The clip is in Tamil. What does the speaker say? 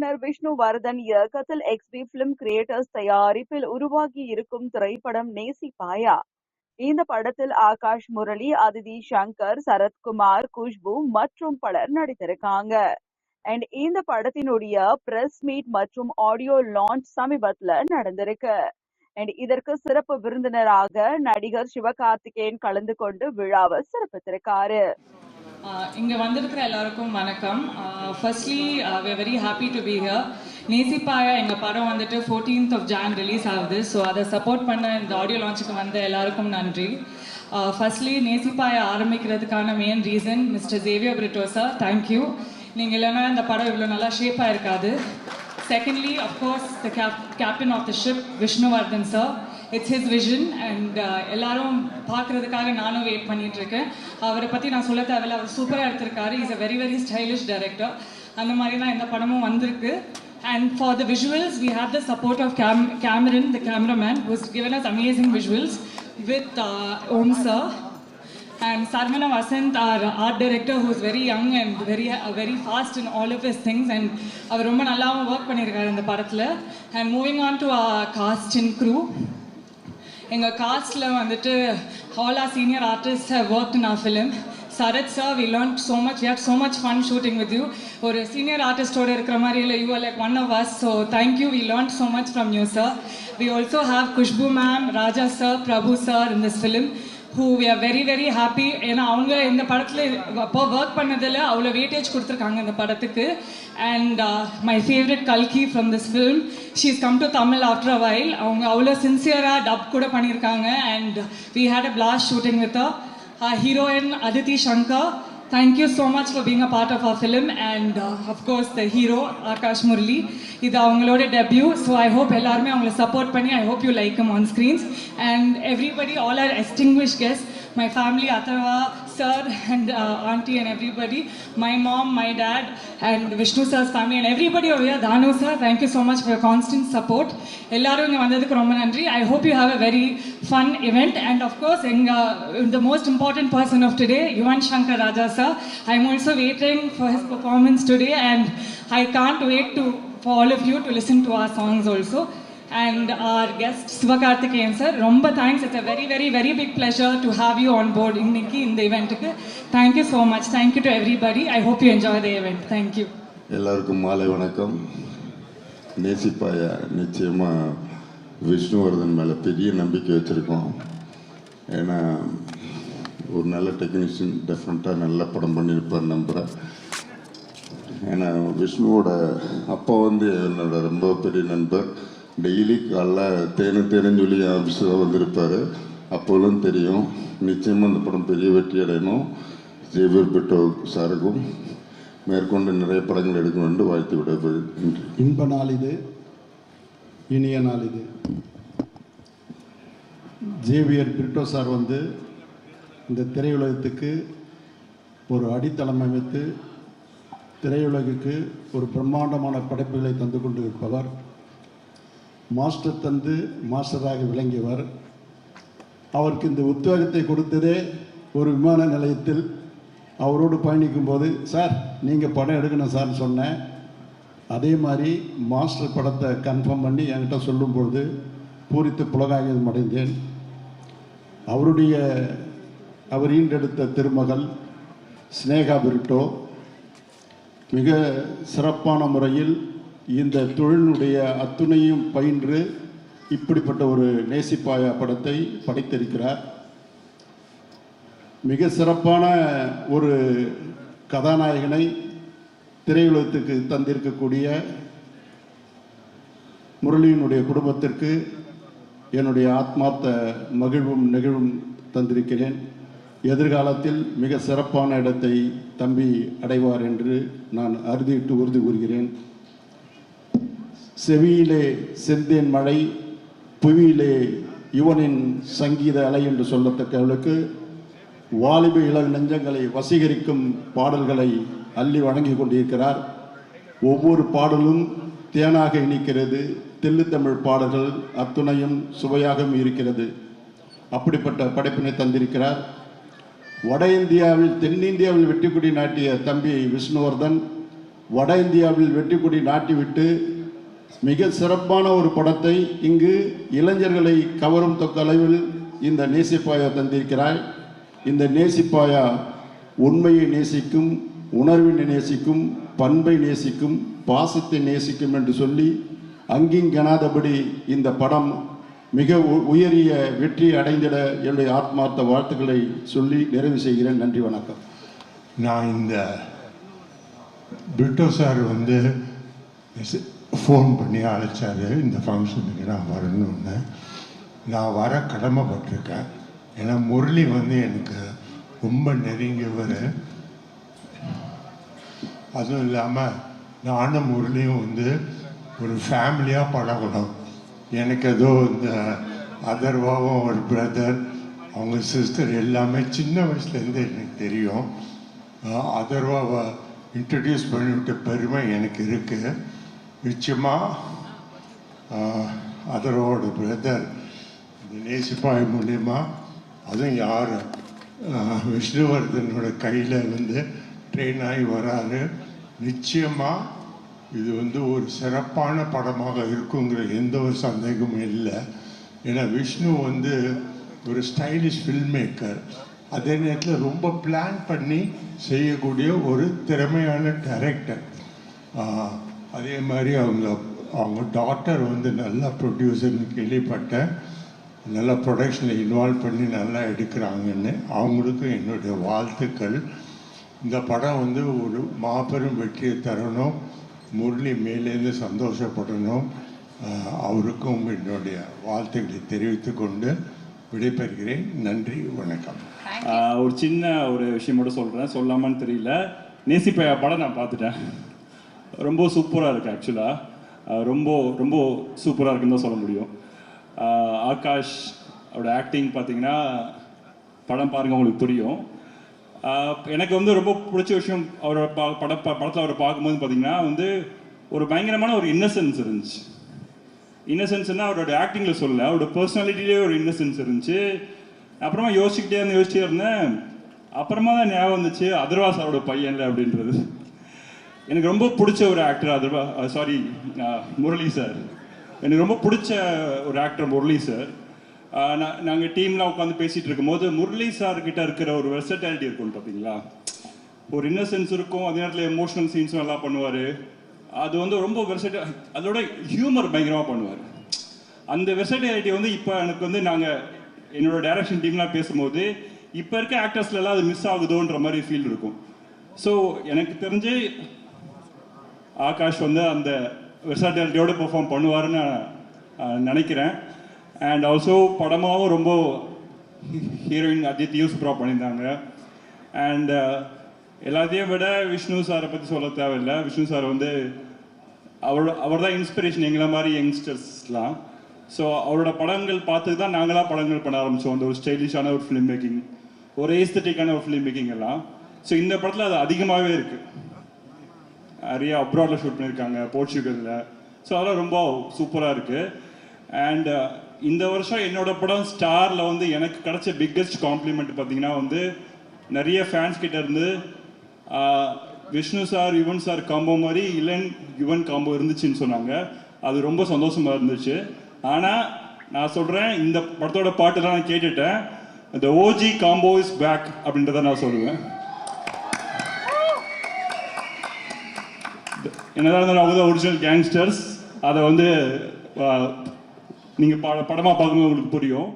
இயக்குனர் விஷ்ணுவர்தன் இயக்கத்தில் எக்ஸ்பி பிலிம் கிரியேட்டர்ஸ் தயாரிப்பில் உருவாகி இருக்கும் திரைப்படம் நேசிப்பாயா? இந்த படத்தில் ஆகாஷ் முரளி அதிதி சங்கர் சரத்குமார் குஷ்பு மற்றும் பலர் நடித்திருக்காங்க. அண்ட் இந்த படத்தினுடைய பிரஸ் மீட் மற்றும் ஆடியோ லான்ச் சமீபத்துல நடந்திருக்கு. அண்ட் இதற்கு சிறப்பு விருந்தினராக நடிகர் சிவகார்த்திகேயன் கலந்து கொண்டு விழாவை சிறப்பித்திருக்காரு. இங்கே வந்திருக்கிற எல்லாருக்கும் வணக்கம். Firstly we very happy to be here Nesippaya எங்கள் படம் வந்துட்டு ஃபோர்டீன்த் ஆஃப் ஜான் ரிலீஸ் ஆகுது. ஸோ அதை சப்போர்ட் பண்ண இந்த ஆடியோ லான்ச்சுக்கு வந்த எல்லாருக்கும் நன்றி. Firstly Nesippaya ஆரம்பிக்கிறதுக்கான main reason mister Xavier Britto sir thank you நீங்கள் இல்லைன்னா இந்த படம் இவ்வளோ நல்லா ஷேப்பாக இருக்காது secondly of course the cap captain of the ship Vishnuvardhan sir it's his vision and எல்லாரும் பார்க்கறதுக்காக நானும் வெயிட் பண்ணிட்டு இருக்கேன் அவரை பற்றி நான் சொல்ல தேவையில்ல. அவர் சூப்பராக எடுத்திருக்காரு. Is a very very stylish director அந்த மாதிரி தான் இந்த படமும் வந்திருக்கு. And for the visuals we have the support of cam Cameron the cameraman whose given us amazing visuals with Om sir and Sarvana Vasant, our art director, who's very young and very uh, very fast in all of his things, and அவர் ரொம்ப நல்லாவும் ஒர்க் பண்ணியிருக்காரு இந்த படத்தில். And moving on to cast in crew எங்கள் காஸ்ட்டில் வந்துட்டு all our senior artist how work in our film Sarath sir we learn so much we had so much fun shooting with you ஒரு சீனியர் ஆர்டிஸ்டோடு இருக்கிற மாதிரி இல்லை you are like one of us so thank you we learn so much from you sir we also have Khushbu ma'am Raja sir Prabhu sir in this film who we are very very happy ஏன்னா அவங்க இந்த படத்தில் அப்போ ஒர்க் பண்ணதில் அவ்வளோ வெயிட்டேஜ் கொடுத்துருக்காங்க இந்த படத்துக்கு. அண்ட் மை ஃபேவரட் கல்கி from this film she is come to Tamil after a while அவங்க அவ்வளோ சின்சியராக டப் கூட பண்ணியிருக்காங்க. And we had a blast shooting with heroine Aditi Shankar Thank you so much for being a part of our film and uh, of course the hero Akash Murli. இது அவங்களோட டெபியூ ஸோ ஐ ஹோப் எல்லாருமே அவங்கள சப்போர்ட் பண்ணி I hope you like come on screens and everybody all are distinguish guest my family Atharvaa sir and aunty and everybody my mom my dad and Vishnu sir's family and everybody Oviya Thanu sir thank you so much for constant support எல்லாரும் இங்கே வந்ததுக்கு ரொம்ப நன்றி I hope you have a very fun event and of course எங்கள் the most important person of today Yuvan Shankar Raja sir I am also waiting for his performance today and I can't wait to for all of you to listen to our songs also. And our guest Sivakarthikeyan sir, ரொம்ப thanks. It's a very, very, very big pleasure to have you on board இன்னைக்கு இந்த eventக்கு. Thank you so much. Thank you to everybody. I hope you enjoy the event. Thank you. எல்லாருக்கும் மாலை வணக்கம் நேசிப்பாய நிச்சயமாக விஷ்ணுவர்தன் மேலே பெரிய நம்பிக்கை வச்சுருக்கோம் ஏன்னா ஒரு நல்ல டெக்னீஷியன் டெஃபினட்டாக நல்ல படம் பண்ணியிருப்பார் நம்புகிறேன் ஏன்னா விஷ்ணுவோட அப்பா வந்து என்னோட ரொம்ப பெரிய நண்பர் டெய்லி காலைல தேனு தேனுன்னு சொல்லி என் ஆஃபீஸில் வந்திருப்பார். அப்போலாம் தெரியும். நிச்சயமாக அந்த படம் பெரிய வெற்றி அடையணும். ஜேவியர் பெட்டோ சாருக்கும் மேற்கொண்டு நிறைய படங்கள் எடுக்க வேண்டும் வாழ்த்து விடைபெறு இன்ப நாள் இது இனிய நாள் இது. ஜேவியர் பிரிட்டோ சார் வந்து இந்த திரையுலகத்துக்கு ஒரு அடித்தளம் அமைத்து திரையுலகுக்கு ஒரு பிரம்மாண்டமான படைப்புகளை தந்து கொண்டு இருப்பவர் மாஸ்டர் தந்து மாஸ்டராக விளங்கியவர். அவருக்கு இந்த உத்வேகத்தை கொடுத்ததே ஒரு விமான நிலையத்தில் அவரோடு பயணிக்கும் போது சார் நீங்கள் படம் எடுக்கணும் சார்னு சொன்னேன். அதே மாதிரி மாஸ்டர் படத்தை கன்ஃபார்ம் பண்ணி என்கிட்ட சொல்லும்பொழுது பூரித்து புலகாயம் அடைந்தேன். அவருடைய அவர் ஈண்டெடுத்த திருமகள் ஸ்னேகா பிரிட்டோ மிக சிறப்பான முறையில் இந்த தொழிலுடைய அத்துணையும் பயின்று இப்படிப்பட்ட ஒரு நேசிப்பாயா படத்தை படைத்திருக்கிறார். மிக சிறப்பான ஒரு கதாநாயகனை திரையுலகத்துக்கு தந்திருக்கக்கூடிய முரளியினுடைய குடும்பத்திற்கு என்னுடைய ஆத்மார்த்த மகிழ்வும் நெகிழ்வும் தந்திருக்கிறேன். எதிர்காலத்தில் மிக சிறப்பான இடத்தை தம்பி அடைவார் என்று நான் அறுதியிட்டு உறுதி கூறுகிறேன். செவியிலே செந்தேன் மழை புவியிலே யுவனின் சங்கீத அலை என்று சொல்லத்தக்கவளுக்கு வாலிப இள நெஞ்சங்களை வசீகரிக்கும் பாடல்களை அள்ளி வழங்கி கொண்டிருக்கிறார். ஒவ்வொரு பாடலும் தேனாக இனிக்கிறது. தெல்லுத்தமிழ் பாடல்கள் அத்துணையும் சுவையாகவும் இருக்கிறது. அப்படிப்பட்ட படைப்பினை தந்திருக்கிறார். வட இந்தியாவில் தென்னிந்தியாவில் வெட்டிக்குடி நாட்டிய தம்பி விஷ்ணுவர்தன் வட இந்தியாவில் வெட்டிக்குடி நாட்டிவிட்டு மிக சிறப்பான ஒரு படத்தை இங்கு இளைஞர்களை கவரும் தொக்க அளவில் இந்த நேசிப்பாயா தந்திருக்கிறாய் இந்த நேசிப்பாயா உண்மையை நேசிக்கும் உணர்வினை நேசிக்கும் பண்பை நேசிக்கும் பாசத்தை நேசிக்கும் என்று சொல்லி அங்கிங்கனாதபடி இந்த படம் மிக உ- உயரிய வெற்றி அடைந்திட என்னுடைய ஆத்மார்த்த வாழ்த்துக்களை சொல்லி நிறைவு செய்கிறேன். நன்றி வணக்கம். நான் இந்த பிரிட்டோ சார் வந்து ஃபோன் பண்ணி அழைச்சாரு. இந்த ஃபங்க்ஷனுக்கு நான் வரணும்னு. நான் வர கடமைப்பட்டிருக்கேன். ஏன்னா முரளி வந்து எனக்கு ரொம்ப நெருங்கியவர். அதுவும் இல்லாமல் நானும் முரளியும் வந்து ஒரு ஃபேமிலியாக பழகணும். எனக்கு ஏதோ இந்த அதர்வாவும் ஒரு பிரதர் அவங்க சிஸ்டர் எல்லாமே சின்ன வயசுலேருந்து எனக்கு தெரியும். அதர்வாவை இன்ட்ரடியூஸ் பண்ணிவிட்ட பெருமை எனக்கு இருக்குது நிச்சயமாக அதரோட பிரதர் நேசிப்பாய் மூலியமா அதுவும் யார்? விஷ்ணுவர்தனோட கையில் வந்து ட்ரெயின் ஆகி வராரு. நிச்சயமாக இது வந்து ஒரு சிறப்பான படமாக இருக்குங்கிற எந்த ஒரு சந்தேகமும் இல்லை. ஏன்னா விஷ்ணு வந்து ஒரு ஸ்டைலிஷ் ஃபில்ம் மேக்கர் அதே நேரத்தில் ரொம்ப பிளான் பண்ணி செய்யக்கூடிய ஒரு திறமையான டைரக்டர் அதே மாதிரி அவங்க அவங்க டாக்டர் வந்து நல்லா ப்ரொடியூசர்னு கேள்விப்பட்டேன். நல்லா ப்ரொடக்ஷனில் இன்வால்வ் பண்ணி நல்லா எடுக்கிறாங்கன்னு. அவங்களுக்கும் என்னுடைய வாழ்த்துக்கள். இந்த படம் வந்து ஒரு மாபெரும் வெற்றியை தரணும். முரளி மேலேருந்து சந்தோஷப்படணும். அவருக்கும் என்னுடைய வாழ்த்துக்களை தெரிவித்து கொண்டு விடைபெறுகிறேன். நன்றி வணக்கம். ஒரு சின்ன ஒரு விஷயம் மட்டும் சொல்கிறேன் சொல்லாமான்னு தெரியல. நேசிப்பையா படம் நான் பார்த்துட்டேன். ரொம்ப சூப்பராக இருக்குது ஆக்சுவலாக ரொம்ப ரொம்ப சூப்பராக இருக்குன்னு தான் சொல்ல முடியும். ஆகாஷ் அவரோட ஆக்டிங் பார்த்தீங்கன்னா படம் பாருங்க உங்களுக்கு புரியும் எனக்கு வந்து ரொம்ப பிடிச்ச விஷயம் அவரோட பா பட படத்தில் அவரை பார்க்கும்போது பார்த்தீங்கன்னா வந்து ஒரு பயங்கரமான ஒரு இன்னசென்ஸ் இருந்துச்சு. இன்னசென்ஸ்னா அவரோட ஆக்டிங்கில் சொல்லலை அவரோட பர்சனாலிட்டிலே ஒரு இன்னசென்ஸ் இருந்துச்சு. அப்புறமா யோசிச்சுக்கிட்டே இருந்து யோசிச்சுட்டே இருந்தேன். அப்புறமா தான் ஞாபகம் வந்துச்சு அதர்வாஸ் அவரோட பையன்ல அப்படின்றது. எனக்கு ரொம்ப பிடிச்ச ஒரு actor Atharvaa sorry Murali sir எனக்கு ரொம்ப பிடிச்ச ஒரு ஆக்டர் முரளி சார் நான் நாங்கள் டீம்லாம் உட்காந்து பேசிகிட்டு இருக்கும்போது முரளி சார் கிட்ட இருக்கிற ஒரு வெர்சட்டாலிட்டி இருக்கும் பார்த்தீங்களா ஒரு இன்னசென்ஸ் இருக்கும் அதே நேரத்தில் எமோஷனல் சீன்ஸும் நல்லா பண்ணுவார். அது வந்து ரொம்ப வெர்சட்ட அதோட ஹியூமர் பயங்கரமாக பண்ணுவார். அந்த வெர்சட்டாலிட்டி வந்து இப்போ எனக்கு வந்து நாங்கள் என்னோட டைரக்ஷன் டீம்லாம் பேசும்போது இப்போ இருக்க ஆக்டர்ஸ்லாம் அது மிஸ் ஆகுதோன்ற மாதிரி ஃபீல் இருக்கும். ஸோ எனக்கு தெரிஞ்சு ஆகாஷ் வந்து அந்த வெர்சாட்டிலிட்டியோட பெர்ஃபார்ம் பண்ணுவாருன்னு நான் நினைக்கிறேன். அண்ட் ஆல்சோ படமாகவும் ரொம்ப ஹீரோயின் அதித்தியும் சூப்பராக பண்ணியிருந்தாங்க. அண்ட் எல்லாத்தையும் விட விஷ்ணு சாரை பற்றி சொல்ல தேவையில்லை. விஷ்ணு சார் வந்து அவர் அவர் தான் இன்ஸ்பிரேஷன் எங்களை மாதிரி யங்ஸ்டர்ஸ்லாம் ஸோ அவரோட படங்கள் பார்த்து தான் நாங்களாம் படங்கள் பண்ண ஆரம்பித்தோம் அந்த ஒரு ஸ்டைலிஷான ஒரு ஃபிலிம் மேக்கிங் ஒரு ஏஸ்தட்டிக்கான ஒரு ஃபிலிம் மேக்கிங் எல்லாம். ஸோ இந்த படத்தில் அது அதிகமாகவே இருக்குது நிறைய அப்ராடில் ஷூட் பண்ணியிருக்காங்க போர்ச்சுகலில். ஸோ அதெல்லாம் ரொம்ப சூப்பராக இருக்குது அண்ட் இந்த வருஷம் என்னோட படம் ஸ்டாரில் வந்து எனக்கு கிடைச்ச பிக்கஸ்ட் காம்ப்ளிமெண்ட் பார்த்தீங்கன்னா வந்து நிறைய ஃபேன்ஸ் கிட்ட இருந்து uh, Vishnu sir Yuvan sir combo மாதிரி இளன் யுவன் காம்போ இருந்துச்சுன்னு சொன்னாங்க. அது ரொம்ப சந்தோஷமா இருந்துச்சு. ஆனால் நான் சொல்கிறேன் இந்த படத்தோட பாட்டுலாம் நான் கேட்டுட்டேன். The OG combo is back அப்படின்றத நான் சொல்லுவேன். என்னதான் இருந்தாலும் அவங்க தான் ஒரிஜினல் கேங்ஸ்டர்ஸ் அதை வந்து நீங்கள் ப படமாக பார்க்கும்போது உங்களுக்கு புரியும்.